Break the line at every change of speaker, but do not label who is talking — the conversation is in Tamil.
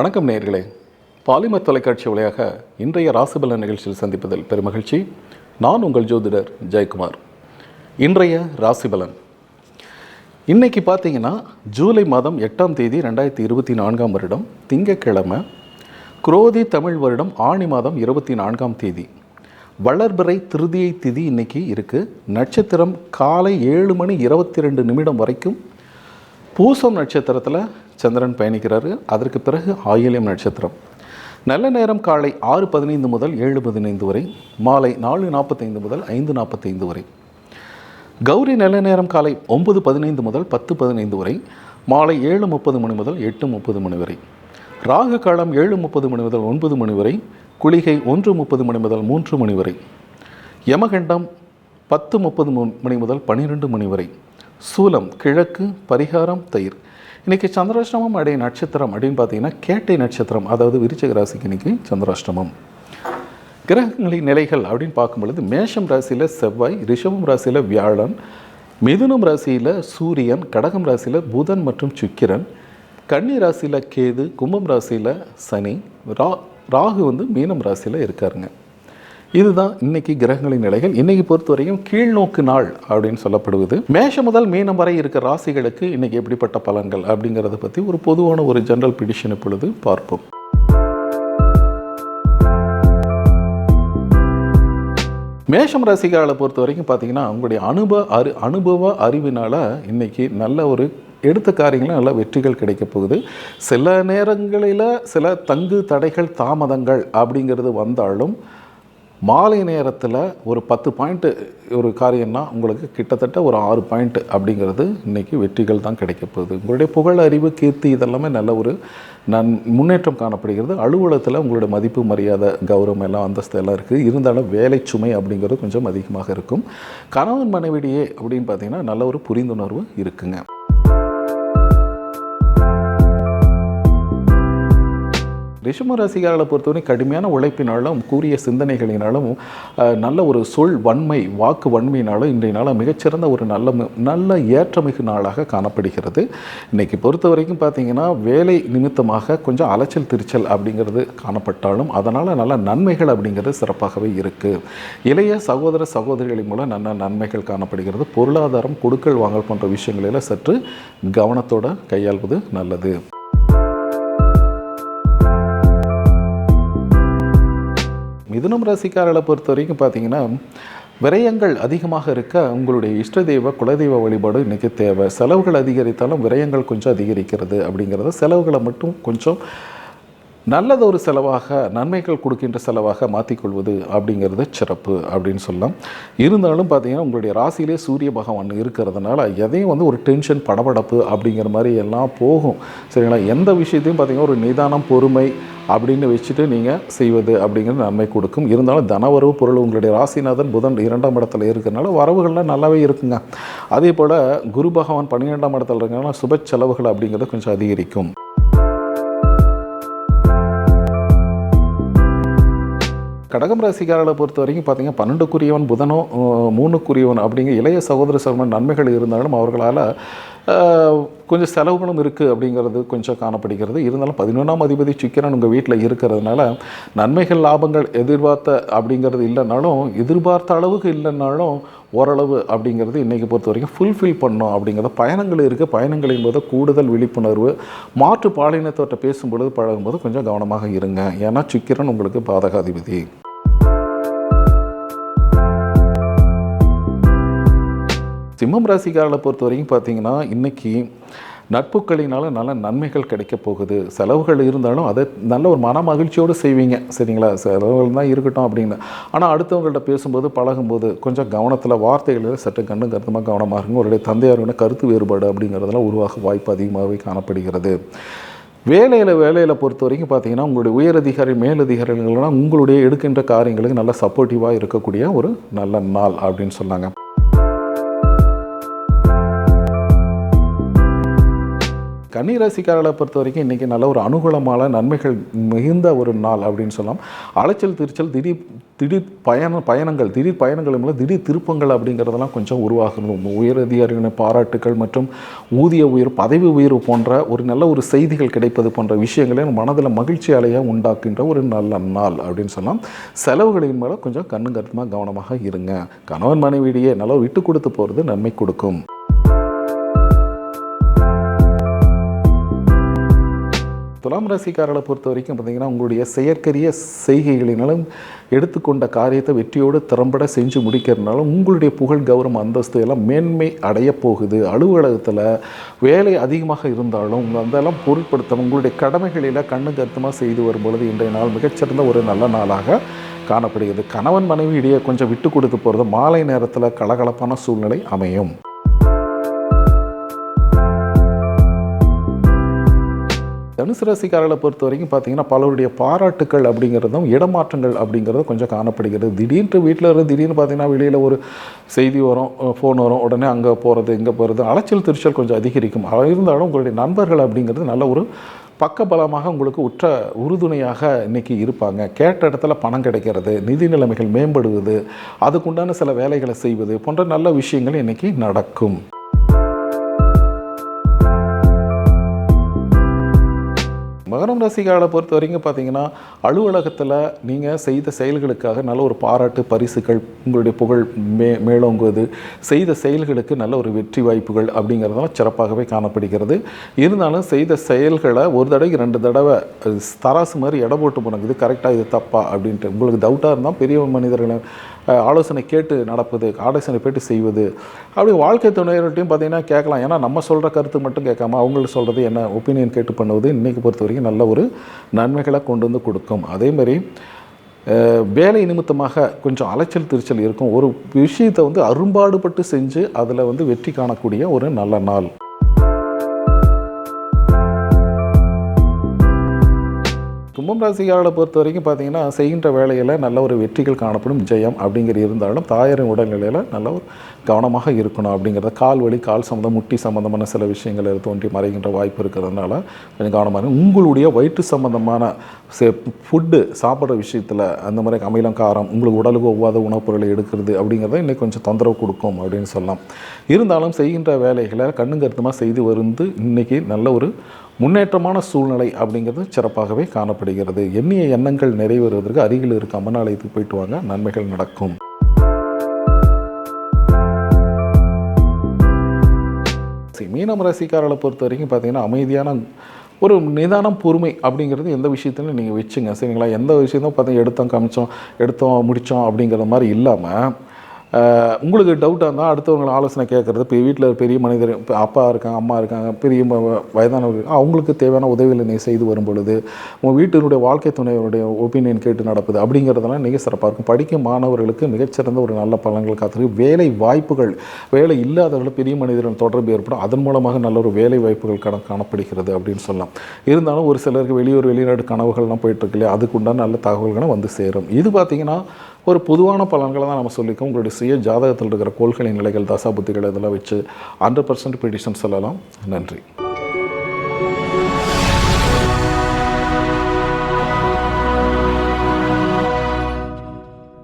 வணக்கம் நேர்களே பாலிமர் தொலைக்காட்சி வழியாக இன்றைய ராசிபலன் நிகழ்ச்சியில் சந்திப்பதில் பெருமகிழ்ச்சி. நான் உங்கள் ஜோதிடர் ஜெயக்குமார். இன்றைய ராசிபலன். இன்னைக்கு பார்த்தீங்கன்னா ஜூலை மாதம் எட்டாம் தேதி ரெண்டாயிரத்தி இருபத்தி நான்காம் வருடம் திங்கக்கிழமை குரோதி தமிழ் வருடம் ஆணி மாதம் இருபத்தி நான்காம் தேதி. வளர்பிறை திருதியை திதி இன்னைக்கு இருக்குது நட்சத்திரம் காலை ஏழு மணி இருபத்தி ரெண்டு நிமிடம் வரைக்கும் பூசம் நட்சத்திரத்தில் சந்திரன் பயணிக்கிறாரு. அதற்கு பிறகு ஆயிலியம் நட்சத்திரம். நல்ல நேரம் காலை ஆறு பதினைந்து முதல் ஏழு பதினைந்து வரை மாலை நாலு நாற்பத்தைந்து முதல் ஐந்து நாற்பத்தைந்து வரை. கௌரி நல்ல நேரம் காலை ஒன்பது பதினைந்து முதல் பத்து பதினைந்து வரை மாலை ஏழு முப்பது மணி முதல் எட்டு முப்பது மணி வரை. ராகு காலம் ஏழு முப்பது மணி முதல் ஒன்பது மணி வரை குளிகை ஒன்று முப்பது மணி முதல் மூன்று மணி வரை. யமகண்டம் பத்து முப்பது மணி முதல் பன்னிரெண்டு மணி வரை. சூலம் கிழக்கு பரிகாரம் தயிர். இன்றைக்கி சந்திராஷ்டமம் அடைய நட்சத்திரம் அப்படின்னு பார்த்தீங்கன்னா கேட்டை நட்சத்திரம் அதாவது விருச்சக ராசிக்கு இன்றைக்கி சந்திராஷ்டமம். கிரகங்களின் நிலைகள் அப்படின்னு பார்க்கும்பொழுது மேஷம் ராசியில் செவ்வாய் ரிஷபம் ராசியில் வியாழன் மிதுனம் ராசியில் சூரியன் கடகம் ராசியில் புதன் மற்றும் சுக்கிரன் கன்னி ராசியில் கேது கும்பம் ராசியில் சனி ரா ராகு வந்து மீனம் ராசியில் இருக்காருங்க. இதுதான் இன்னைக்கு கிரகங்களின் நிலைகள். இன்னைக்கு பொறுத்த வரைக்கும் கீழ்நோக்கு நாள் அப்படின்னு சொல்லப்படுவது. மேஷம் முதல் மீனம் வரை இருக்கிற ராசிகளுக்கு இன்னைக்கு எப்படிப்பட்ட பலன்கள் அப்படிங்கிறத பற்றி ஒரு பொதுவான ஒரு ஜென்ரல் பிடிஷன் இப்பொழுது பார்ப்போம். மேஷம் ரசிகர்களை பொறுத்த வரைக்கும் பார்த்தீங்கன்னா அவங்களுடைய அனுபவ அறி அனுபவ அறிவினால் இன்னைக்கு நல்ல ஒரு எடுத்த காரியங்களும் நல்ல வெற்றிகள் கிடைக்க போகுது. சில நேரங்களில் சில தங்கு தடைகள் தாமதங்கள் அப்படிங்கிறது வந்தாலும் மாலை நேரத்தில் ஒரு பத்து பாயிண்ட்டு ஒரு காரியம்னா உங்களுக்கு கிட்டத்தட்ட ஒரு ஆறு பாயிண்ட் அப்படிங்கிறது இன்றைக்கி வெற்றிகள் தான் கிடைக்க போகுது. உங்களுடைய புகழ் அறிவு கீர்த்தி இதெல்லாமே நல்ல ஒரு நன் முன்னேற்றம் காணப்படுகிறது. அலுவலகத்தில் உங்களுடைய மதிப்பு மரியாதை கௌரவம் எல்லாம் அந்தஸ்து எல்லாம் இருக்குது இருந்தாலும் வேலை சுமை அப்படிங்கிறது கொஞ்சம் அதிகமாக இருக்கும். கணவன் மனைவிடையே அப்படின்னு பார்த்தீங்கன்னா நல்ல ஒரு புரிந்துணர்வு இருக்குங்க. ரிஷம ராசிகாரர்களை பொறுத்தவரை கடுமையான உழைப்பினாலும் கூறிய சிந்தனைகளினாலும் நல்ல ஒரு சொல் வன்மை வாக்கு வன்மையினாலும் இன்றைய நாளாக மிகச்சிறந்த ஒரு நல்ல நல்ல ஏற்றமிகு நாளாக காணப்படுகிறது. இன்னைக்கு பொறுத்த வரைக்கும் பார்த்தீங்கன்னா வேலை நிமித்தமாக கொஞ்சம் அலைச்சல் திருச்சல் அப்படிங்கிறது காணப்பட்டாலும் அதனால் நல்ல நன்மைகள் அப்படிங்கிறது சிறப்பாகவே இருக்குது இளைய சகோதர சகோதரிகளின் மூலம் நல்ல நன்மைகள் காணப்படுகிறது. பொருளாதாரம் கொடுக்கல் வாங்கல் போன்ற விஷயங்களில் சற்று கவனத்தோடு கையாள்வது நல்லது. மிதுனம் ராசிக்காரர்களை பொறுத்த வரைக்கும் பார்த்தீங்கன்னா விரயங்கள் அதிகமாக இருக்க உங்களுடைய இஷ்ட தெய்வ குலதெய்வ வழிபாடு இன்றைக்கி தேவை. செலவுகள் அதிகரித்தாலும் விரயங்கள் கொஞ்சம் அதிகரிக்கிறது அப்படிங்கிறத செலவுகளை மட்டும் கொஞ்சம் நல்லதொரு செலவாக நன்மைகள் கொடுக்கின்ற செலவாக மாற்றிக்கொள்வது அப்படிங்கிறது சிறப்பு அப்படின்னு சொல்லலாம். இருந்தாலும் பார்த்தீங்கன்னா உங்களுடைய ராசியிலே சூரிய பகவான் இருக்கிறதுனால எதையும் வந்து ஒரு டென்ஷன் படபடப்பு அப்படிங்கிற மாதிரி எல்லாம் போகும். சரிங்களா? எந்த விஷயத்தையும் பார்த்திங்கன்னா ஒரு நிதானம் பொறுமை அப்படின்னு வச்சுட்டு நீங்கள் செய்வது அப்படிங்கிறது நன்மை கொடுக்கும். இருந்தாலும் தனவரவு பொருள் உங்களுடைய ராசிநாதன் புதன் இரண்டாம் இடத்துல இருக்கிறனால வரவுகள்லாம் நல்லாவே இருக்குங்க. அதே போல் குரு பகவான் பன்னிரெண்டாம் இடத்துல இருக்கிறனால சுப செலவுகள் அப்படிங்கிறது கொஞ்சம் அதிகரிக்கும். கடகம் ராசிக்காரர்களை பொறுத்த வரைக்கும் பார்த்தீங்கன்னா பன்னெண்டுக்குரியவன் புதனோ மூணுக்குரியவன் அப்படிங்கிற இளைய சகோதர சகோதரன் நன்மைகள் இருந்தாலும் அவர்களால் கொஞ்சம் செலவுகளும் இருக்குது அப்படிங்கிறது கொஞ்சம் காணப்படுகிறது. இருந்தாலும் பதினொன்றாம் அதிபதி சுக்கிரன் உங்கள் வீட்டில் இருக்கிறதுனால நன்மைகள் லாபங்கள் எதிர்பார்த்த அப்படிங்கிறது இல்லைனாலும் எதிர்பார்த்த அளவுக்கு இல்லைனாலும் ஓரளவு அப்படிங்கிறது இன்றைக்கி பொறுத்த வரைக்கும் ஃபுல்ஃபில் பண்ணோம் அப்படிங்கிறத பயணங்கள் இருக்குது பயணங்களின் போது கூடுதல் விழிப்புணர்வு மாற்று பாலினத்தோட்ட பேசும்பொழுது பழகும்போது கொஞ்சம் கவனமாக இருங்க. ஏன்னா சுக்கிரன் உங்களுக்கு பாதகாதிபதி. சிம்மம் ராசிக்காரர்களை பொறுத்த வரைக்கும் பார்த்தீங்கன்னா இன்றைக்கி நட்புகளினால் நல்ல நன்மைகள் கிடைக்க போகுது. செலவுகள் இருந்தாலும் அதை நல்ல ஒரு மன மகிழ்ச்சியோடு செய்வீங்க. சரிங்களா? செலவுகள் தான் இருக்கட்டும் அப்படின்னு. ஆனால் அடுத்தவங்கள்ட்ட பேசும்போது பழகும்போது கொஞ்சம் கவனத்தில் வார்த்தைகளில் சற்று கண்ணும் கருத்துமாக கவனமாக இருக்கும் உங்களுடைய தந்தையாரோட கருத்து வேறுபாடு அப்படிங்கிறதெல்லாம் உருவாக வாய்ப்பு அதிகமாகவே காணப்படுகிறது. வேலையில் வேலையில் பொறுத்த வரைக்கும் பார்த்தீங்கன்னா உங்களுடைய உயரதிகாரி மேலதிகாரிகள்லாம் உங்களுடைய எடுக்கின்ற காரியங்களுக்கு நல்ல சப்போர்ட்டிவாக இருக்கக்கூடிய ஒரு நல்ல நாள் அப்படின்னு சொன்னாங்க. கன்னிராசிக்காரர்களை பொறுத்த வரைக்கும் இன்றைக்கி நல்ல ஒரு அனுகூலமான நன்மைகள் மிகுந்த ஒரு நாள் அப்படின்னு சொல்லலாம். அலைச்சல் திருச்சல் திடீர் திடீர் பயண பயணங்கள் திடீர் பயணங்கள் மூலம் திடீர் திருப்பங்கள் அப்படிங்கிறதெல்லாம் கொஞ்சம் உருவாகணும். உயர் அதிகாரிகளின் பாராட்டுக்கள் மற்றும் ஊதிய உயர்வு பதவி உயர்வு போன்ற ஒரு நல்ல ஒரு செய்திகள் கிடைப்பது போன்ற விஷயங்களை மனதில் மகிழ்ச்சி அலையாக உண்டாக்குகின்ற ஒரு நல்ல நாள் அப்படின்னு சொல்லலாம். செலவுகளின் மேலே கொஞ்சம் கண்ணு கருத்துமாக கவனமாக இருங்க. கணவன் மனைவியிடையே நல்லா விட்டு கொடுத்து போகிறது நன்மை கொடுக்கும். துலாம் ராசிக்காரர்களை பொறுத்த வரைக்கும் பார்த்தீங்கன்னா உங்களுடைய செயற்கரிய செய்கைகளினாலும் எடுத்துக்கொண்ட காரியத்தை வெற்றியோடு திறம்பட செஞ்சு முடிக்கிறதுனால உங்களுடைய புகழ் கௌரவம் அந்தஸ்து எல்லாம் மேன்மை அடைய போகுது. அலுவலகத்தில் வேலை அதிகமாக இருந்தாலும் உங்கள் அதெல்லாம் பொருட்படுத்த உங்களுடைய கடமைகளில் கண்ணு கருத்துமாக செய்து வரும்பொழுது இன்றைய நாள் மிகச்சிறந்த ஒரு நல்ல நாளாக காணப்படுகிறது. கணவன் மனைவி இடையே கொஞ்சம் விட்டு கொடுத்து போகிறது மாலை நேரத்தில் கலகலப்பான சூழ்நிலை அமையும். தனுசு ராசிக்காரர்களை பொறுத்த வரைக்கும் பார்த்தீங்கன்னா பலருடைய பாராட்டுக்கள் அப்படிங்கிறதும் இடமாற்றங்கள் அப்படிங்கிறதும் கொஞ்சம் காணப்படுகிறது. திடீர்னு வீட்டில் இருந்து திடீர்னு பார்த்தீங்கன்னா வெளியில் ஒரு செய்தி வரும் ஃபோன் வரும். உடனே அங்கே போகிறது இங்கே போகிறது அலைச்சல் திருச்சல் கொஞ்சம் அதிகரிக்கும். இருந்தாலும் உங்களுடைய நண்பர்கள் அப்படிங்கிறது நல்ல ஒரு பக்கபலமாக உங்களுக்கு உற்ற உறுதுணையாக இன்றைக்கி இருப்பாங்க. கேட்ட இடத்துல பணம் கிடைக்கிறது நிதி நிலைமைகள் மேம்படுவது அதுக்குண்டான சில வேலைகளை செய்வது போன்ற நல்ல விஷயங்கள் இன்றைக்கி நடக்கும். மகரம் ராசிக்காரரை பொறுத்த வரைக்கும் பார்த்தீங்கன்னா அலுவலகத்தில் நீங்கள் செய்த செயல்களுக்காக நல்ல ஒரு பாராட்டு பரிசுகள் உங்களுடைய புகழ் மே மேலோங்குவது செய்த செயல்களுக்கு நல்ல ஒரு வெற்றி வாய்ப்புகள் அப்படிங்கிறதெல்லாம் சிறப்பாகவே காணப்படுகிறது. இருந்தாலும் செய்த செயல்களை ஒரு தடவை ரெண்டு தடவை தராசு மாதிரி எடை போட்டு போனது இது கரெக்டாக இது தப்பா அப்படின்ட்டு. உங்களுக்கு டவுட்டாக இருந்தால் பெரிய மனிதர்களை ஆலோசனை கேட்டு நடப்பது ஆலோசனை போயிட்டு செய்வது அப்படி வாழ்க்கை துணையர்கிட்டையும் பார்த்தீங்கன்னா கேட்கலாம். ஏன்னா நம்ம சொல்கிற கருத்து மட்டும் கேட்காம அவங்களுக்கு சொல்கிறது என்ன ஒப்பீனியன் கேட்டு பண்ணுவது இன்றைக்கி பொறுத்த வரைக்கும் நல்ல ஒரு நன்மைகளை கொண்டு வந்து கொடுக்கும். அதேமாதிரி மாதிரி வேலை நிமித்தமாக கொஞ்சம் அலைச்சல் திருச்சல் இருக்கும். ஒரு விஷயத்தை வந்து அரும்பாடுபட்டு செஞ்சு அதில் வந்து வெற்றி காணக்கூடிய ஒரு நல்ல நாள். கும்பம் ராசிக்காரர்களை பொறுத்த வரைக்கும் பார்த்தீங்கன்னா செய்கின்ற வேலையில் நல்ல ஒரு வெற்றிகள் காணப்படும் ஜெயம் அப்படிங்கிற இருந்தாலும் தாயாரின் உடல்நிலையில் நல்ல ஒரு கவனமாக இருக்கணும் அப்படிங்கிறத கால் வலி கால் சம்மந்தம் முட்டி சம்மந்தமான சில விஷயங்கள் தோன்றி மறைகின்ற வாய்ப்பு இருக்கிறதுனால கொஞ்சம் கவனமாக உங்களுடைய வயிற்று சம்மந்தமான ஃபுட்டு சாப்பிட்ற விஷயத்தில் அந்த மாதிரி அமிலம் காரம் உங்களுக்கு உடலுக்கு ஒவ்வாத உணவுப் பொருளை எடுக்கிறது அப்படிங்கிறத இன்னைக்கு கொஞ்சம் தொந்தரவு கொடுக்கும் அப்படின்னு சொல்லலாம். இருந்தாலும் செய்கின்ற வேலைகளை கண்ணுங்கருத்தமாக செய்து வந்து இன்னைக்கு நல்ல ஒரு முன்னேற்றமான சூழ்நிலை அப்படிங்கிறது சிறப்பாகவே காணப்படுகிறது. எண்ணிய எண்ணங்கள் நிறைவேறுவதற்கு அருகில் இருக்க அம்மன் ஆலயத்துக்கு போயிட்டு வாங்க. நன்மைகள் நடக்கும். மீனம் ராசிக்காரர்களை பொறுத்த வரைக்கும் பார்த்தீங்கன்னா அமைதியான ஒரு நிதானம் பொறுமை அப்படிங்கிறது எந்த விஷயத்துலையும் நீங்கள் வச்சுங்க. சரிங்களா? எந்த விஷயத்தையும் பார்த்தீங்கன்னா எடுத்தோம் காமிச்சோம் எடுத்தோம் முடித்தோம் அப்படிங்கிற மாதிரி இல்லாமல் உங்களுக்கு டவுட்டாக இருந்தால் அடுத்தவங்களை ஆலோசனை கேட்குறது. இப்போ வீட்டில் பெரிய மனிதர் இப்போ அப்பா இருக்காங்க அம்மா இருக்காங்க பெரிய வயதானவர்கள் அவங்களுக்கு தேவையான உதவிகளை நீங்கள் செய்து வரும் பொழுது உங்கள் வீட்டினுடைய வாழ்க்கை துணையினுடைய ஒப்பீனியன் கேட்டு நடப்புது அப்படிங்கிறதெல்லாம் நீங்கள் சிறப்பாக இருக்கும். படிக்கும் மாணவர்களுக்கு மிகச்சிறந்த ஒரு நல்ல பலன்கள் காத்திருக்கு. வேலை வாய்ப்புகள் வேலை இல்லாதவர்கள் பெரிய மனிதர்கள் தொடர்பு ஏற்படும். அதன் மூலமாக நல்ல ஒரு வேலை வாய்ப்புகள் கண காணப்படுகிறது அப்படின்னு சொல்லலாம். இருந்தாலும் ஒரு சிலருக்கு வெளியூர் வெளிநாடு கனவுகள்லாம் போயிட்டுருக்கு இல்லையா? அதுக்குண்டான நல்ல தகவல்களும் வந்து சேரும். இது பார்த்தீங்கன்னா ஒரு பொதுவான பலன்களை தான் நம்ம சொல்லிக்கோம் உங்களுடைய சுய ஜாதகத்தில் இருக்கிற கோள்களின் நிலைகள் தசாபுத்திகள் இதெல்லாம் வச்சு ஹண்ட்ரட் பர்சன்ட் ப்ரிடிஷன் சொல்லலாம். நன்றி.